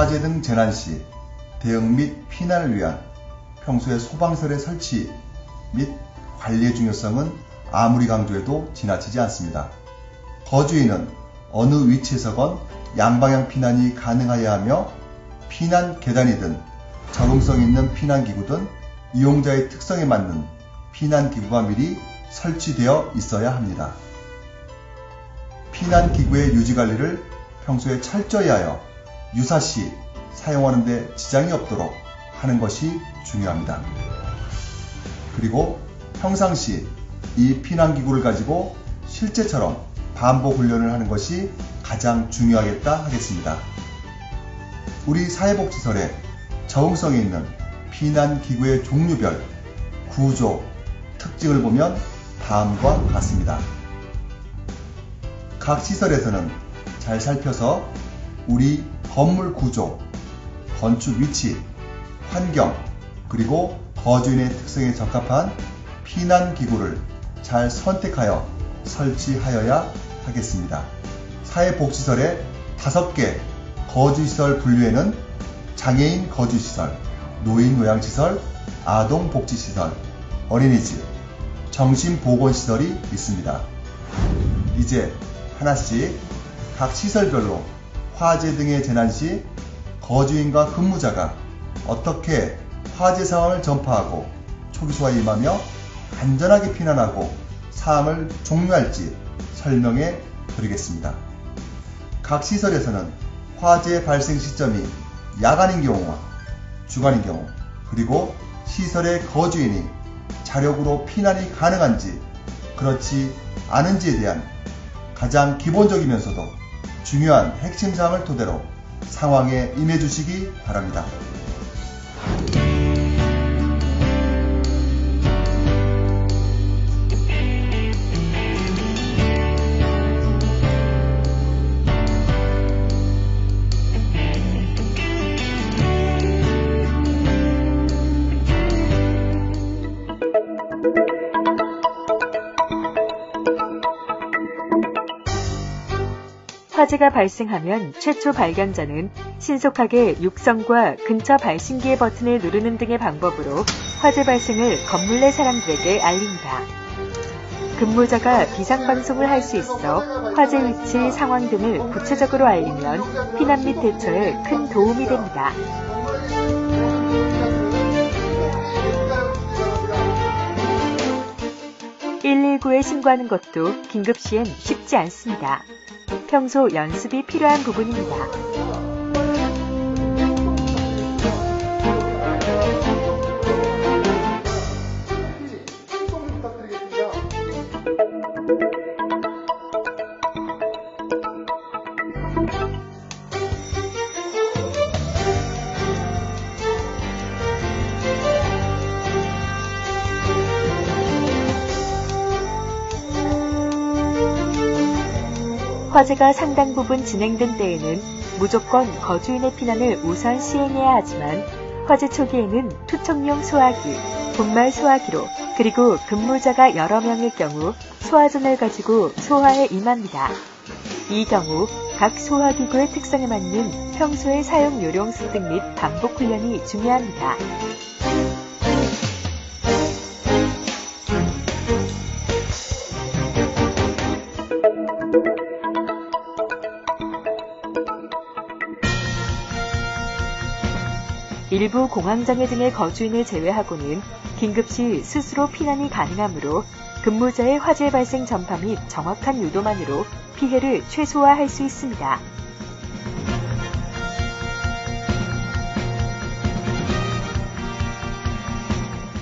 화재 등 재난 시 대응 및 피난을 위한 평소의 소방설의 설치 및 관리의 중요성은 아무리 강조해도 지나치지 않습니다. 거주인은 어느 위치에서건 양방향 피난이 가능하여야 하며 피난 계단이든 적응성 있는 피난기구든 이용자의 특성에 맞는 피난기구가 미리 설치되어 있어야 합니다. 피난기구의 유지관리를 평소에 철저히 하여 유사시 사용하는 데 지장이 없도록 하는 것이 중요합니다. 그리고 평상시 이 피난기구를 가지고 실제처럼 반복 훈련을 하는 것이 가장 중요하겠다 하겠습니다. 우리 사회복지설에 적응성이 있는 피난기구의 종류별, 구조, 특징을 보면 다음과 같습니다. 각 시설에서는 잘 살펴서 우리 건물 구조, 건축 위치, 환경, 그리고 거주인의 특성에 적합한 피난 기구를 잘 선택하여 설치하여야 하겠습니다. 사회복지설의 5개 거주시설 분류에는 장애인 거주시설, 노인 요양시설, 아동복지시설, 어린이집, 정신보건시설이 있습니다. 이제 하나씩 각 시설별로 화재 등의 재난 시 거주인과 근무자가 어떻게 화재 상황을 전파하고 초기소와 임하며 안전하게 피난하고 사항을 종료할지 설명해 드리겠습니다. 각 시설에서는 화재 발생 시점이 야간인 경우와 주간인 경우 그리고 시설의 거주인이 자력으로 피난이 가능한지 그렇지 않은지에 대한 가장 기본적이면서도 중요한 핵심 사항을 토대로 상황에 임해 주시기 바랍니다. 화재가 발생하면 최초 발견자는 신속하게 육성과 근처 발신기의 버튼을 누르는 등의 방법으로 화재 발생을 건물 내 사람들에게 알립니다. 근무자가 비상방송을 할 수 있어 화재 위치, 상황 등을 구체적으로 알리면 피난 및 대처에 큰 도움이 됩니다. (119에) 신고하는 것도 긴급 시엔 쉽지 않습니다. 평소 연습이 필요한 부분입니다. 화재가 상당 부분 진행된 때에는 무조건 거주인의 피난을 우선 시행해야 하지만 화재 초기에는 투척용 소화기, 분말 소화기로 그리고 근무자가 여러 명일 경우 소화전을 가지고 소화에 임합니다. 이 경우 각 소화기구의 특성에 맞는 평소의 사용 요령 습득 및 반복 훈련이 중요합니다. 일부 공황장애 등의 거주인을 제외하고는 긴급시 스스로 피난이 가능하므로 근무자의 화재 발생 전파 및 정확한 유도만으로 피해를 최소화할 수 있습니다.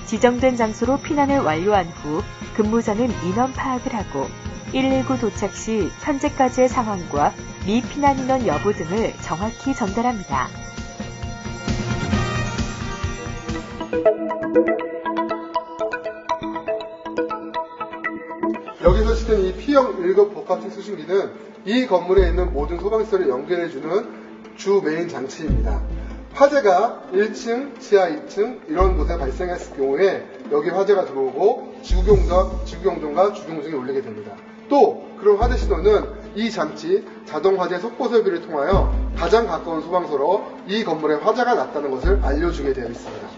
지정된 장소로 피난을 완료한 후 근무자는 인원 파악을 하고 119 도착 시 현재까지의 상황과 미피난 인원 여부 등을 정확히 전달합니다. P형 1급 복합식 수신기는 이 건물에 있는 모든 소방시설을 연결해주는 주 메인 장치입니다. 화재가 1층, 지하 2층 이런 곳에 발생했을 경우에 여기 화재가 들어오고 지구경전, 지구경전과 주경중에 울리게 됩니다. 또 그런 화재 신호는 이 장치 자동 화재 속보 설비를 통하여 가장 가까운 소방서로 이 건물에 화재가 났다는 것을 알려주게 되어 있습니다.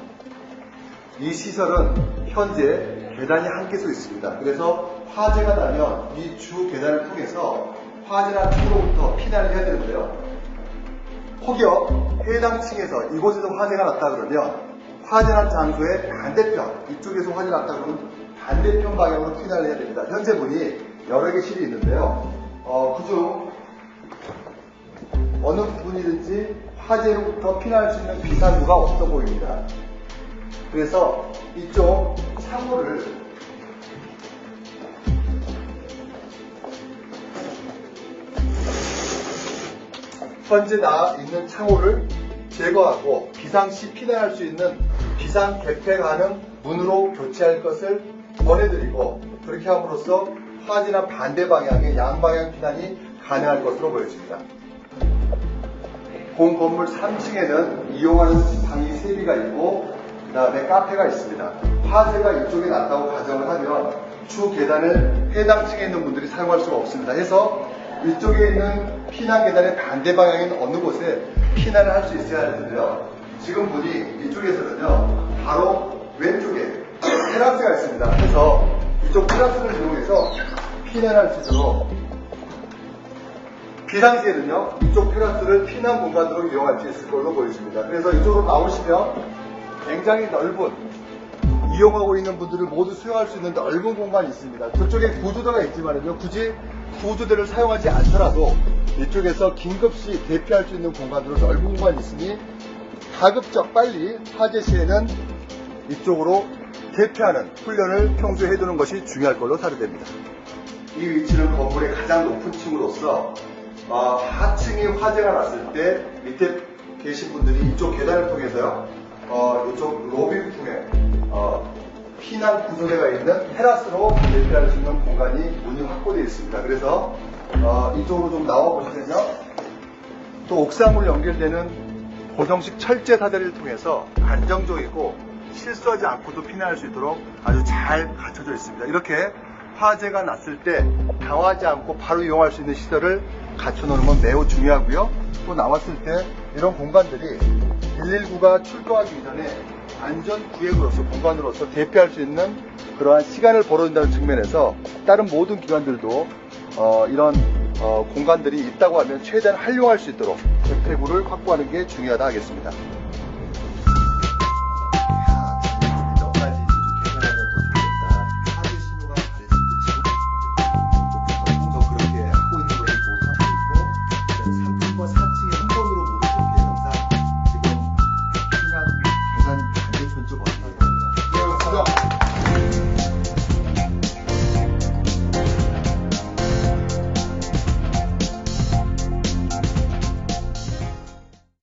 이 시설은 현재 계단이 한 개소 있습니다. 그래서 화재가 나면 이 주 계단을 통해서 화재난 층으로부터 피난을 해야 되는데요. 혹여 해당 층에서 이곳에서 화재가 났다 그러면 화재난 장소의 반대편, 이쪽에서 화재가 났다 그러면 반대편 방향으로 피난을 해야 됩니다. 현재 문이 여러 개 실이 있는데요. 어, 그중 어느 부분이든지 화재로부터 피난할 수 있는 비상구가 없어 보입니다. 그래서 이쪽 창호를 현재 나 있는 창호를 제거하고 비상시 피난할 수 있는 비상 개폐 가능 문으로 교체할 것을 권해드리고 그렇게 함으로써 화재나 반대 방향의 양방향 피난이 가능할 것으로 보여집니다. 본 건물 3층에는 이용하는 방이 3개가 있고 그 다음에 카페가 있습니다. 화재가 이쪽에 났다고 가정을 하면 주 계단을 해당 층에 있는 분들이 사용할 수가 없습니다. 해서 이쪽에 있는 피난 계단의 반대 방향인 어느 곳에 피난을 할 수 있어야 할 텐데요. 지금 보니 이쪽에서는요, 바로 왼쪽에 테라스가 있습니다. 그래서 이쪽 테라스를 이용해서 피난할 수 있도록 비상시에는요, 이쪽 테라스를 피난 공간으로 이용할 수 있을 걸로 보여집니다. 그래서 이쪽으로 나오시면 굉장히 넓은, 이용하고 있는 분들을 모두 수용할 수 있는 넓은 공간이 있습니다. 저쪽에 구조대가 있지만은요, 굳이 구조대를 사용하지 않더라도 이쪽에서 긴급시 대피할 수 있는 공간으로 넓은 공간이 있으니 가급적 빨리 화재 시에는 이쪽으로 대피하는 훈련을 평소에 해두는 것이 중요할 걸로 사료됩니다. 이 위치는 건물의 가장 높은 층으로서 어, 하층이 화재가 났을 때 밑에 계신 분들이 이쪽 계단을 통해서요, 어, 이쪽 통해 어, 피난 구조대가 있는 테라스로 대피할 수 있는 공간이 문이 확보되어 있습니다. 그래서 어, 이쪽으로 좀 나와 보시면요, 또 옥상으로 연결되는 고정식 철제 사다리를 통해서 안정적이고 실수하지 않고도 피난할 수 있도록 아주 잘 갖춰져 있습니다. 이렇게 화재가 났을 때 당하지 않고 바로 이용할 수 있는 시설을 갖춰 놓는 건 매우 중요하고요. 또 나왔을 때 이런 공간들이 119가 출동하기 이전에 안전 구역으로서 공간으로서 대피할 수 있는 그러한 시간을 벌어준다는 측면에서 다른 모든 기관들도 어, 이런 어, 공간들이 있다고 하면 최대한 활용할 수 있도록 대피구를 확보하는 게 중요하다 하겠습니다.